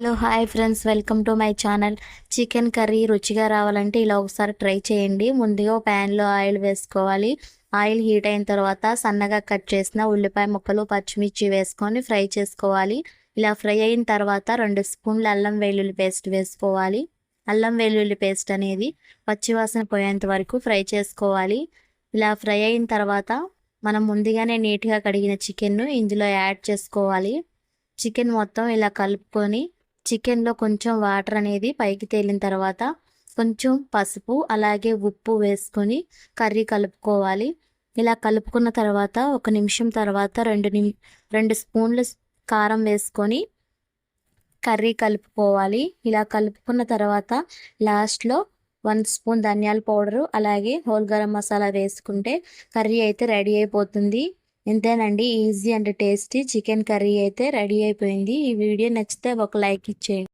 Hello hi friends. Welcome to my channel. Chicken curry రుచిగా రావాలంటే ఇలా ఒకసారి ట్రై చేయండి. ముందుగా ప్యాన్లో ఆయిల్ వేసుకోవాలి. ఆయిల్ హీట్ అయిన తర్వాత సన్నగా కట్ చేసిన ఉల్లిపాయ ముక్కలు పచ్చిమిర్చి వేసుకొని ఫ్రై చేసుకోవాలి. ఇలా ఫ్రై అయిన తర్వాత రెండు స్పూన్లు అల్లం వెల్లుల్లి పేస్ట్ వేసుకోవాలి. అల్లం వెల్లుల్లి పేస్ట్ అనేది పచ్చివాసన పోయేంత వరకు ఫ్రై చేసుకోవాలి. ఇలా ఫ్రై అయిన తర్వాత మనం ముందుగానే నీట్గా కడిగిన చికెన్ను ఇందులో యాడ్ చేసుకోవాలి. చికెన్ మొత్తం ఇలా కలుపుకొని చికెన్లో కొంచెం వాటర్ అనేది పైకి తేలిన తర్వాత కొంచెం పసుపు అలాగే ఉప్పు వేసుకొని కర్రీ కలుపుకోవాలి. ఇలా కలుపుకున్న తర్వాత ఒక నిమిషం తర్వాత రెండు నిమి రెండు స్పూన్లు కారం వేసుకొని కర్రీ కలుపుకోవాలి. ఇలా కలుపుకున్న తర్వాత లాస్ట్లో వన్ స్పూన్ ధనియాల పౌడరు అలాగే హోల్ గరం మసాలా వేసుకుంటే కర్రీ అయితే రెడీ అయిపోతుంది. ఇంతేనండి easy and tasty. Chicken curry అయితే రెడీ అయిపోయింది. ఈ వీడియో నచ్చితే ఒక లైక్ ఇచ్చేయండి.